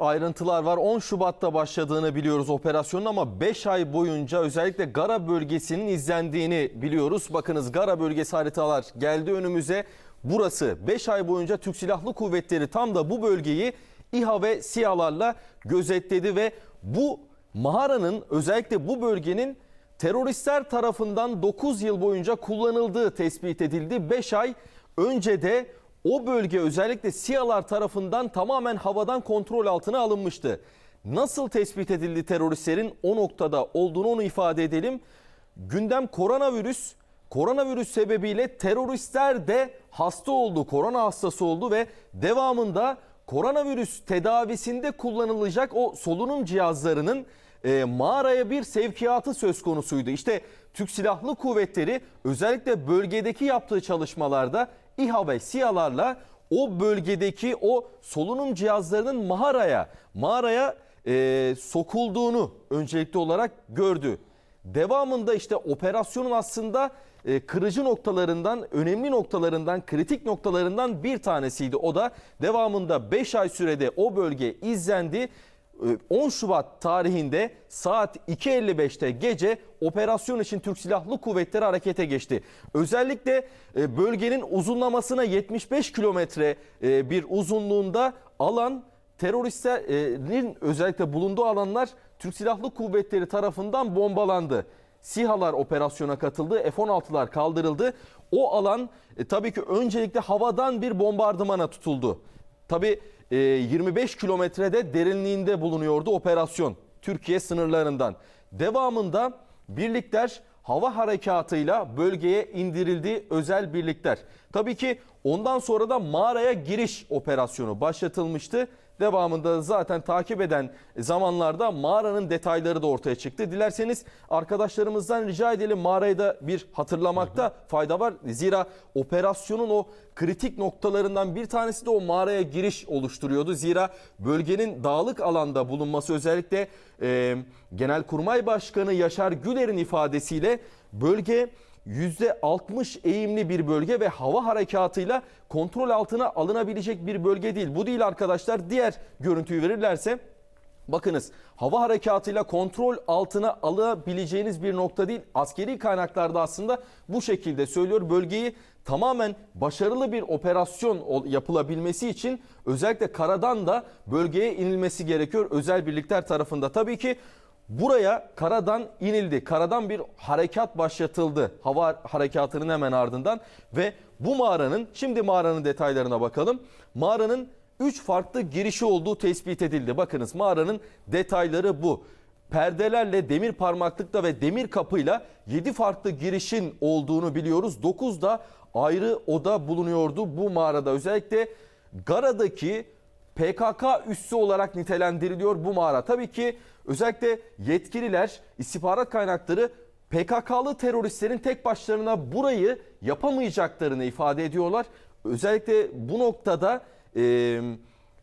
ayrıntılar var. 10 Şubat'ta başladığını biliyoruz operasyonun ama 5 ay boyunca özellikle Gara bölgesinin izlendiğini biliyoruz. Bakınız Gara bölgesi haritalar geldi önümüze. Burası 5 ay boyunca Türk Silahlı Kuvvetleri tam da bu bölgeyi İHA ve SİHA'larla gözetledi ve bu mağaranın özellikle bu bölgenin teröristler tarafından 9 yıl boyunca kullanıldığı tespit edildi. 5 ay önce de o bölge özellikle SİHA'lar tarafından tamamen havadan kontrol altına alınmıştı. Nasıl tespit edildi teröristlerin o noktada olduğunu onu ifade edelim. Gündem koronavirüs. Koronavirüs sebebiyle teröristler de hasta oldu, korona hastası oldu ve devamında koronavirüs tedavisinde kullanılacak o solunum cihazlarının e, mağaraya bir sevkiyatı söz konusuydu. İşte Türk Silahlı Kuvvetleri özellikle bölgedeki yaptığı çalışmalarda İHA ve SİHA'larla o bölgedeki o solunum cihazlarının mağaraya mağaraya e, sokulduğunu öncelikli olarak gördü. Devamında işte operasyonun aslında e, kırıcı noktalarından, önemli noktalarından, kritik noktalarından bir tanesiydi. O da devamında 5 ay sürede o bölge izlendi. E, 10 Şubat tarihinde saat 2.55'te gece operasyon için Türk Silahlı Kuvvetleri harekete geçti. Özellikle e, bölgenin uzunlamasına 75 kilometre e, bir uzunluğunda alan teröristlerin özellikle bulunduğu alanlar Türk Silahlı Kuvvetleri tarafından bombalandı. SİHA'lar operasyona katıldı, F-16'lar kaldırıldı. O alan e, tabii ki öncelikle havadan bir bombardımana tutuldu. Tabii e, 25 kilometrede derinliğinde bulunuyordu operasyon Türkiye sınırlarından. Devamında birlikler hava harekatıyla bölgeye indirildi özel birlikler. Tabii ki ondan sonra da mağaraya giriş operasyonu başlatılmıştı. Devamında zaten takip eden zamanlarda mağaranın detayları da ortaya çıktı. Dilerseniz arkadaşlarımızdan rica edelim mağarayı da bir hatırlamakta fayda var. Zira operasyonun o kritik noktalarından bir tanesi de o mağaraya giriş oluşturuyordu. Zira bölgenin dağlık alanda bulunması özellikle e, Genelkurmay Başkanı Yaşar Güler'in ifadesiyle bölge %60 eğimli bir bölge ve hava harekatıyla kontrol altına alınabilecek bir bölge değil. Bu değil arkadaşlar. Diğer görüntüyü verirlerse Bakınız hava harekatıyla kontrol altına alabileceğiniz bir nokta değil. Askeri kaynaklarda aslında bu şekilde söylüyor. Bölgeyi tamamen başarılı bir operasyon yapılabilmesi için özellikle karadan da bölgeye inilmesi gerekiyor özel birlikler tarafında. Tabii ki Buraya karadan inildi. Karadan bir harekat başlatıldı. Hava harekatının hemen ardından ve bu mağaranın şimdi mağaranın detaylarına bakalım. Mağaranın 3 farklı girişi olduğu tespit edildi. Bakınız mağaranın detayları bu. Perdelerle, demir parmaklıkla ve demir kapıyla 7 farklı girişin olduğunu biliyoruz. 9 da ayrı oda bulunuyordu bu mağarada. Özellikle Gara'daki PKK üssü olarak nitelendiriliyor bu mağara. Tabii ki özellikle yetkililer, istihbarat kaynakları PKK'lı teröristlerin tek başlarına burayı yapamayacaklarını ifade ediyorlar. Özellikle bu noktada e,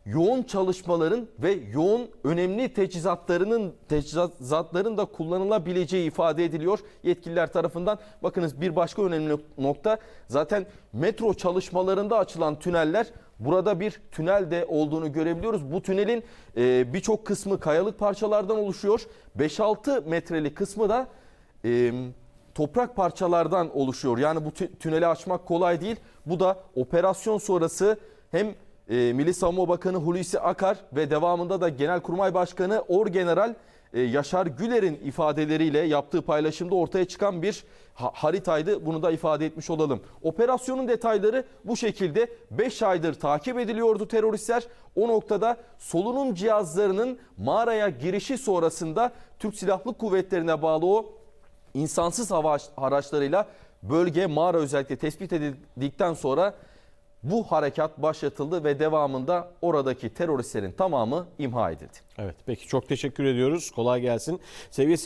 yoğun çalışmaların ve yoğun önemli teçhizatlarının teçhizatların da kullanılabileceği ifade ediliyor yetkililer tarafından. Bakınız bir başka önemli nokta zaten metro çalışmalarında açılan tüneller Burada bir tünel de olduğunu görebiliyoruz. Bu tünelin e, birçok kısmı kayalık parçalardan oluşuyor. 5-6 metrelik kısmı da e, toprak parçalardan oluşuyor. Yani bu tü- tüneli açmak kolay değil. Bu da operasyon sonrası hem e, Milli Savunma Bakanı Hulusi Akar ve devamında da Genelkurmay Başkanı Orgeneral Yaşar Güler'in ifadeleriyle yaptığı paylaşımda ortaya çıkan bir ha- haritaydı. Bunu da ifade etmiş olalım. Operasyonun detayları bu şekilde 5 aydır takip ediliyordu teröristler. O noktada solunum cihazlarının mağaraya girişi sonrasında Türk Silahlı Kuvvetlerine bağlı o insansız hava araçlarıyla bölge mağara özellikle tespit edildikten sonra bu harekat başlatıldı ve devamında oradaki teröristlerin tamamı imha edildi. Evet peki çok teşekkür ediyoruz. Kolay gelsin. Sevgili